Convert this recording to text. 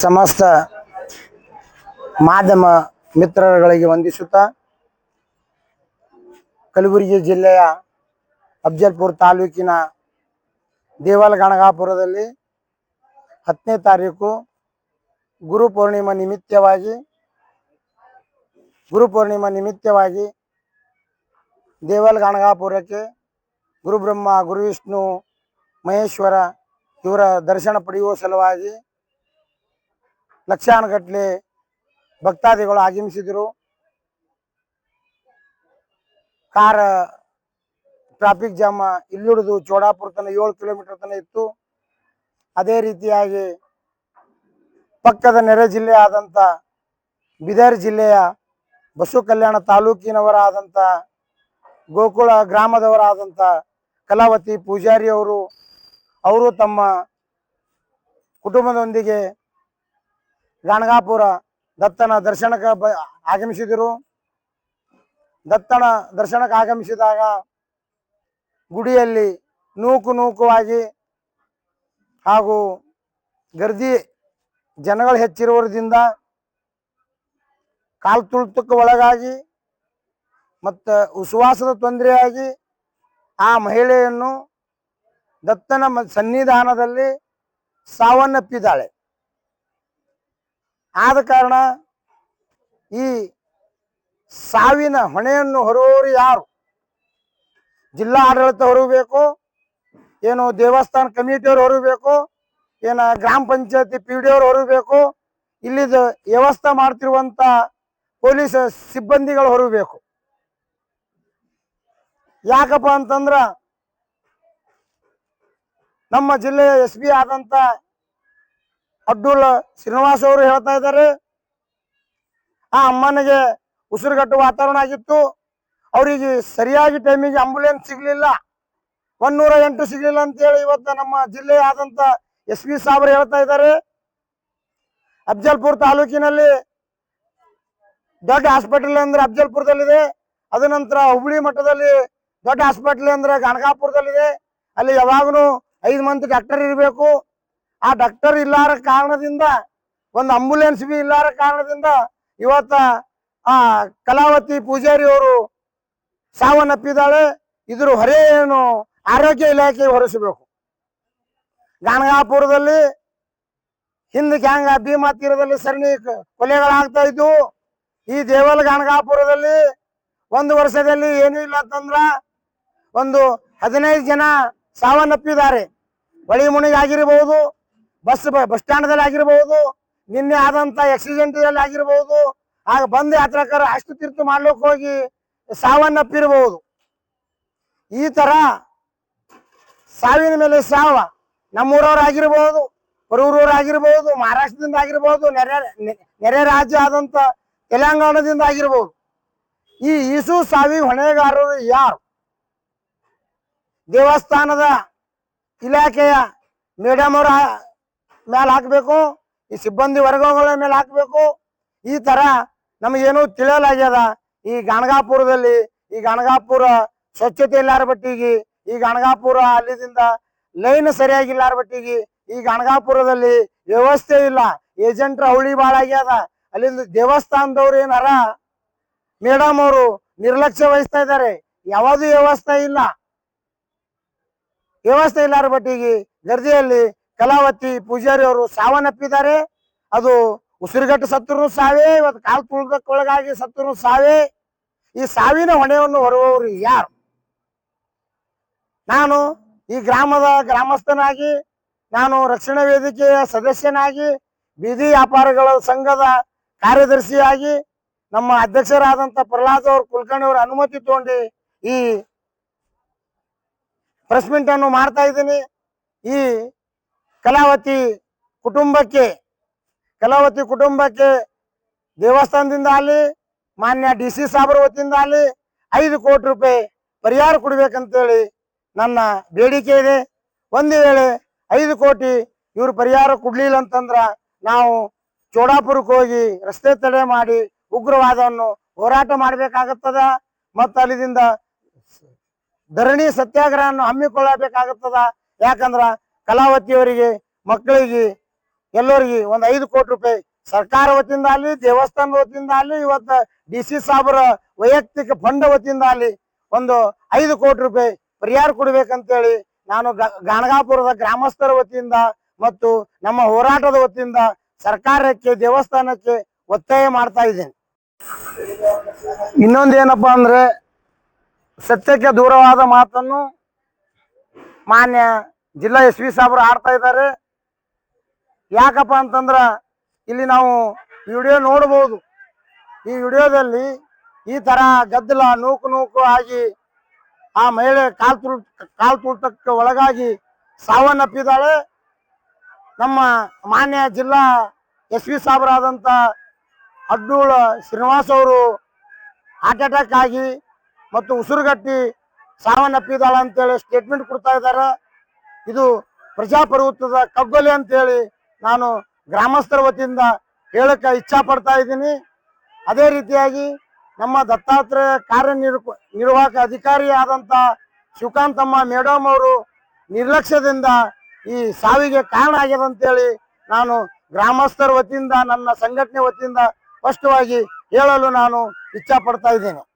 ಸಮಸ್ತ ಮಾಧ್ಯಮ ಮಿತ್ರರುಗಳಿಗೆ ವಂದಿಸುತ್ತಾ ಕಲಬುರಗಿ ಜಿಲ್ಲೆಯ ಅಫ್ಜಲ್ಪುರ ತಾಲೂಕಿನ ದೇವಾಲ ಗಣಗಾಪುರದಲ್ಲಿ ಹತ್ತನೇ ತಾರೀಕು ಗುರು ಪೂರ್ಣಿಮಾ ನಿಮಿತ್ತವಾಗಿ, ಗುರು ಪೂರ್ಣಿಮಾ ನಿಮಿತ್ತವಾಗಿ ದೇವಾಲ ಗಣಗಾಪುರಕ್ಕೆ ಗುರುಬ್ರಹ್ಮ, ಗುರುವಿಷ್ಣು, ಮಹೇಶ್ವರ ಇವರ ದರ್ಶನ ಪಡೆಯುವ ಸಲುವಾಗಿ ಲಕ್ಷಾನುಗಟ್ಟಲೆ ಭಕ್ತಾದಿಗಳು ಆಗಮಿಸಿದರು. ಕಾರ ಟ್ರಾಫಿಕ್ ಜಾಮ ಇಲ್ಲಿಡಿದು ಚೋಡಾಪುರ ತನಕ ಏಳು ಕಿಲೋಮೀಟರ್ ತನಕ ಇತ್ತು. ಅದೇ ರೀತಿಯಾಗಿ ಪಕ್ಕದ ನೆರೆ ಜಿಲ್ಲೆ ಆದಂಥ ಬೀದರ್ ಜಿಲ್ಲೆಯ ಬಸವ ಕಲ್ಯಾಣ ತಾಲೂಕಿನವರಾದಂಥ ಗೋಕುಳ ಗ್ರಾಮದವರಾದಂಥ ಕಲಾವತಿ ಪೂಜಾರಿ ಅವರು ಅವರು ತಮ್ಮ ಕುಟುಂಬದೊಂದಿಗೆ ಗಾಣಗಾಪುರ ದತ್ತನ ದರ್ಶನಕ್ಕೆ ಬ ಆಗಮಿಸಿದರು. ದತ್ತನ ದರ್ಶನಕ್ಕೆ ಆಗಮಿಸಿದಾಗ ಗುಡಿಯಲ್ಲಿ ನೂಕು ನೂಕುವಾಗಿ ಹಾಗೂ ಗರ್ದಿ ಜನಗಳು ಹೆಚ್ಚಿರುವುದರಿಂದ ಕಾಲು ತುಳಿತಕ್ಕೆ ಒಳಗಾಗಿ ಮತ್ತು ಉಪವಾಸದ ತೊಂದರೆಯಾಗಿ ಆ ಮಹಿಳೆಯನ್ನು ದತ್ತನ ಸನ್ನಿಧಾನದಲ್ಲಿ ಸಾವನ್ನಪ್ಪಿದ್ದಾಳೆ. ಆದ ಕಾರಣ ಈ ಸಾವಿನ ಹೊಣೆಯನ್ನು ಹೊರುವವರು ಯಾರು? ಜಿಲ್ಲಾ ಆಡಳಿತ ಹೊರಬೇಕು ಏನು ದೇವಸ್ಥಾನ ಕಮಿಟಿಯವರು ಹೊರಬೇಕು ಏನು ಗ್ರಾಮ ಪಂಚಾಯತಿ ಪಿ ಡಿ ಅವ್ರು ಹೊರಬೇಕು ಇಲ್ಲಿದ ವ್ಯವಸ್ಥೆ ಮಾಡ್ತಿರುವಂತ ಪೊಲೀಸ್ ಸಿಬ್ಬಂದಿಗಳು ಹೊರಬೇಕು ಯಾಕಪ್ಪ ಅಂತಂದ್ರ ನಮ್ಮ ಜಿಲ್ಲೆಯ ಎಸ್ ಬಿ ಆದಂತ ಅಬ್ದುಲ್ ಶ್ರೀನಿವಾಸ್ ಅವರು ಹೇಳ್ತಾ ಇದ್ದಾರೆ. ಆ ಅಮ್ಮನಿಗೆ ಉಸಿರುಗಟ್ಟು ವಾತಾವರಣ ಆಗಿತ್ತು. ಅವರಿಗೆ ಸರಿಯಾಗಿ ಟೈಮಿಗೆ ಆಂಬುಲೆನ್ಸ್ ಸಿಗ್ಲಿಲ್ಲ. ಒಂದೂರ ಎಂಟು ಸಿಗ್ಲಿಲ್ಲ ಅಂತೇಳಿ ಇವತ್ತು ನಮ್ಮ ಜಿಲ್ಲೆಯಾದಂತ ಎಸ್ ಪಿ ಸಾಬ್ರು ಹೇಳ್ತಾ ಇದ್ದಾರೆ. ಅಫ್ಜಲ್ಪುರ್ ತಾಲೂಕಿನಲ್ಲಿ ದೊಡ್ಡ ಹಾಸ್ಪಿಟಲ್ ಅಂದ್ರೆ ಅಫ್ಜಲ್ಪುರದಲ್ಲಿದೆ. ಅದ ನಂತರ ಹುಬ್ಳಿ ಮಟ್ಟದಲ್ಲಿ ದೊಡ್ಡ ಹಾಸ್ಪಿಟಲ್ ಅಂದ್ರೆ ಗಣಗಾಪುರದಲ್ಲಿದೆ. ಅಲ್ಲಿ ಯಾವಾಗಲೂ ಐದು ಮಂದಿ ಡಾಕ್ಟರ್ ಇರಬೇಕು. ಆ ಡಾಕ್ಟರ್ ಇಲ್ಲಾರ ಕಾರಣದಿಂದ, ಒಂದು ಅಂಬುಲೆನ್ಸ್ ಬಿ ಇಲ್ಲಾರ ಕಾರಣದಿಂದ ಇವತ್ತ, ಆ ಕಲಾವತಿ ಪೂಜಾರಿ ಅವರು ಸಾವನ್ನಪ್ಪಿದ್ದಾಳೆ ಇದ್ರ ಹೊರೆ ಏನು ಆರೋಗ್ಯ ಇಲಾಖೆ ಹೊರಿಸಬೇಕು. ಗಾಣಗಾಪುರದಲ್ಲಿ ಹಿಂದಕ್ಕೆ ಹ್ಯಾಂಗ ಭೀಮಾ ತೀರದಲ್ಲಿ ಸರಣಿ ಕೊಲೆಗಳಾಗ್ತಾ ಇದ್ವು ಈ ದೇವಲ್ ಗಾಣಗಾಪುರದಲ್ಲಿ ಒಂದು ವರ್ಷದಲ್ಲಿ ಏನೂ ಇಲ್ಲ ಅಂತಂದ್ರ ಒಂದು ಹದಿನೈದು ಜನ ಸಾವನ್ನಪ್ಪಿದ್ದಾರೆ. ಹೊಳಿ ಮುಣಿಗೆ ಆಗಿರಬಹುದು ಬಸ್ ಬಸ್ ಸ್ಟ್ಯಾಂಡ್ದಲ್ಲಿ ಆಗಿರಬಹುದು ನಿನ್ನೆ ಆದಂತ ಆಕ್ಸಿಡೆಂಟ್ ಆಗಿರಬಹುದು ಆಗ ಬಂದ ಯಾತ್ರಕರ ಅಷ್ಟು ತೀರ್ಥ ಮಾಡ್ಲಿಕ್ಕೆ ಹೋಗಿ ಸಾವನ್ನಪ್ಪಿರಬಹುದು ಈ ತರ ಸಾವಿನ ಮೇಲೆ ಸಾವ ನಮ್ಮೂರವ್ರ ಆಗಿರಬಹುದು ಮಹಾರಾಷ್ಟ್ರದಿಂದ ಆಗಿರಬಹುದು ನೆರೆ ನೆರೆ ರಾಜ್ಯ ಆದಂತ ತೆಲಂಗಾಣದಿಂದ ಆಗಿರಬಹುದು ಈ ಈಸು ಸಾವಿ ಹೊಣೆಗಾರರು ಯಾರು? ದೇವಸ್ಥಾನದ ಇಲಾಖೆಯ ಮೇಡಮ್ ಅವರ ಮೇಲೆ ಹಾಕ್ಬೇಕು, ಈ ಸಿಬ್ಬಂದಿ ವರ್ಗಗಳ ಮೇಲೆ ಹಾಕ್ಬೇಕು. ಈ ತರ ನಮಗೇನು ತಿಳಿಯಲಾಗ್ಯದ. ಈ ಗಣಗಾಪುರದಲ್ಲಿ, ಈ ಗಣಗಾಪುರ ಸ್ವಚ್ಛತೆ ಇಲ್ಲಾರ ಬಟ್ಟಿಗೆ ಈ ಗಣಗಾಪುರ ಅಲ್ಲಿದಿಂದ ಲೈನ್ ಸರಿಯಾಗಿಲ್ಲಾರ ಬಟ್ಟಿಗೆ ಈ ಗಣಗಾಪುರದಲ್ಲಿ ವ್ಯವಸ್ಥೆ ಇಲ್ಲ. ಏಜೆಂಟ್ರ ಅವಳಿ ಭಾಳ ಆಗ್ಯದ. ಅಲ್ಲಿಂದ ದೇವಸ್ಥಾನದವ್ರು ಏನಾರ ಮೇಡಮ್ ಅವರು ನಿರ್ಲಕ್ಷ್ಯ ವಹಿಸ್ತಾ ಇದ್ದಾರೆ. ಯಾವುದು ವ್ಯವಸ್ಥೆ ಇಲ್ಲ. ವ್ಯವಸ್ಥೆ ಇಲ್ಲಾರ ಬಟ್ಟಿಗೆ ಗರ್ದಿಯಲ್ಲಿ ಕಲಾವತಿ ಪೂಜಾರಿ ಅವರು ಸಾವನ್ನಪ್ಪಿದ್ದಾರೆ. ಅದು ಉಸಿರುಗಟ್ಟು ಸತ್ತರು ಸಾವೇ, ಇವತ್ತು ಕಾಲು ತುಳಿದಕ್ಕೊಳಗಾಗಿ ಸತ್ತರು ಸಾವೇ. ಈ ಸಾವಿನ ಹೊಣೆಯನ್ನು ಹೊರುವವರು ಯಾರು? ನಾನು ಈ ಗ್ರಾಮದ ಗ್ರಾಮಸ್ಥನಾಗಿ, ನಾನು ರಕ್ಷಣಾ ವೇದಿಕೆಯ ಸದಸ್ಯನಾಗಿ, ಬೀದಿ ವ್ಯಾಪಾರಗಳ ಸಂಘದ ಕಾರ್ಯದರ್ಶಿಯಾಗಿ, ನಮ್ಮ ಅಧ್ಯಕ್ಷರಾದಂತ ಪ್ರಹ್ಲಾದ್ ಅವರು ಕುಲಕರ್ಣಿ ಅವರ ಅನುಮತಿ ತಗೊಂಡು ಈ ಪ್ರೆಸ್ ಅನ್ನು ಮಾಡ್ತಾ ಇದ್ದೀನಿ. ಈ ಕಲಾವತಿ ಕುಟುಂಬಕ್ಕೆ ಕಲಾವತಿ ಕುಟುಂಬಕ್ಕೆ ದೇವಸ್ಥಾನದಿಂದ ಆಗಲಿ ಮಾನ್ಯ ಡಿ ಸಿ ಸಾಬರ ವತಿಯಿಂದ ಆಗಲಿ ಐದು ಕೋಟಿ ರೂಪಾಯಿ ಪರಿಹಾರ ಕೊಡ್ಬೇಕಂತೇಳಿ ನನ್ನ ಬೇಡಿಕೆ ಇದೆ. ಒಂದು ವೇಳೆ ಐದು ಕೋಟಿ ಇವರು ಪರಿಹಾರ ಕೊಡ್ಲಿಲ್ಲ ಅಂತಂದ್ರ ನಾವು ಚೋಡಾಪುರಕ್ಕೆ ಹೋಗಿ ರಸ್ತೆ ತಡೆ ಮಾಡಿ ಉಗ್ರವಾದವನ್ನು ಹೋರಾಟ ಮಾಡಬೇಕಾಗುತ್ತದ ಮತ್ತು ಅಲ್ಲಿದಿಂದ ಧರಣಿ ಸತ್ಯಾಗ್ರಹವನ್ನು ಹಮ್ಮಿಕೊಳ್ಳಬೇಕಾಗುತ್ತದ. ಯಾಕಂದ್ರ ಕಲಾವತಿಯವರಿಗೆ, ಮಕ್ಕಳಿಗೆ, ಎಲ್ಲರಿಗೆ ಒಂದು ಐದು ಕೋಟಿ ರೂಪಾಯಿ ಸರ್ಕಾರ ವತಿಯಿಂದ ಅಲ್ಲಿ ದೇವಸ್ಥಾನದ ವತಿಯಿಂದ ಅಲ್ಲಿ ಇವತ್ತು ಡಿ ಸಿ ಸಾಬ್ರ ವೈಯಕ್ತಿಕ ಫಂಡ್ ವತಿಯಿಂದ ಅಲ್ಲಿ ಒಂದು ಐದು ಕೋಟಿ ರೂಪಾಯಿ ಪರಿಹಾರ ಕೊಡ್ಬೇಕಂತೇಳಿ ನಾನು ಗಾಣಗಾಪುರದ ಗ್ರಾಮಸ್ಥರ ವತಿಯಿಂದ ಮತ್ತು ನಮ್ಮ ಹೋರಾಟದ ವತಿಯಿಂದ ಸರ್ಕಾರಕ್ಕೆ, ದೇವಸ್ಥಾನಕ್ಕೆ ಒತ್ತಾಯ ಮಾಡ್ತಾ ಇದ್ದೇನೆ. ಇನ್ನೊಂದೇನಪ್ಪಾ ಅಂದ್ರೆ ಸತ್ಯಕ್ಕೆ ದೂರವಾದ ಮಾತನ್ನು ಮಾನ್ಯ ಜಿಲ್ಲಾ ಎಸ್ ವಿ ಸಾಬ್ರು ಆಡ್ತಾ ಇದ್ದಾರೆ. ಯಾಕಪ್ಪ ಅಂತಂದ್ರೆ ಇಲ್ಲಿ ನಾವು ವಿಡಿಯೋ ನೋಡಬಹುದು ಈ ವಿಡಿಯೋದಲ್ಲಿ ಈ ತರ ಗದ್ದಲ ನೂಕು ನೂಕು ಆಗಿ ಆ ಮಹಿಳೆ ಕಾಲ್ ತುಳ್, ಕಾಲ್ ತುಳ್ತಕ್ಕೆ ಒಳಗಾಗಿ ಸಾವನ್ನಪ್ಪಿದ್ದಾಳೆ. ನಮ್ಮ ಮಾನ್ಯ ಜಿಲ್ಲಾ ಎಸ್ ವಿ ಸಾಬ್ರಾದಂಥ ಅಡ್ಡೂಳ ಶ್ರೀನಿವಾಸ್ ಅವರು ಹಾರ್ಟ್ ಅಟ್ಯಾಕ್ ಆಗಿ ಮತ್ತು ಉಸಿರುಗಟ್ಟಿ ಸಾವನ್ನಪ್ಪಿದ್ದಾಳೆ ಅಂತೇಳಿ ಸ್ಟೇಟ್ಮೆಂಟ್ ಕೊಡ್ತಾ ಇದ್ದಾರೆ. ಇದು ಪ್ರಜಾಪ್ರಭುತ್ವದ ಕಗ್ಗೊಲೆ ಅಂತೇಳಿ ನಾನು ಗ್ರಾಮಸ್ಥರ ವತಿಯಿಂದ ಹೇಳಕ್ಕೆ ಇಚ್ಛಾ ಪಡ್ತಾ ಇದ್ದೀನಿ. ಅದೇ ರೀತಿಯಾಗಿ ನಮ್ಮ ದತ್ತಾತ್ರೇಯ ಕಾರ್ಯನಿರ್ವ, ನಿರ್ವಾಹಕ ಅಧಿಕಾರಿ ಆದಂತ ಶಿವಕಾಂತಮ್ಮ ಮೇಡಮ್ ಅವರು ನಿರ್ಲಕ್ಷ್ಯದಿಂದ ಈ ಸಾವಿಗೆ ಕಾರಣ ಆಗ್ಯದ ಅಂತೇಳಿ ನಾನು ಗ್ರಾಮಸ್ಥರ ವತಿಯಿಂದ, ನನ್ನ ಸಂಘಟನೆ ವತಿಯಿಂದ ಸ್ಪಷ್ಟವಾಗಿ ಹೇಳಲು ನಾನು ಇಚ್ಛಾ ಪಡ್ತಾ ಇದ್ದೇನೆ.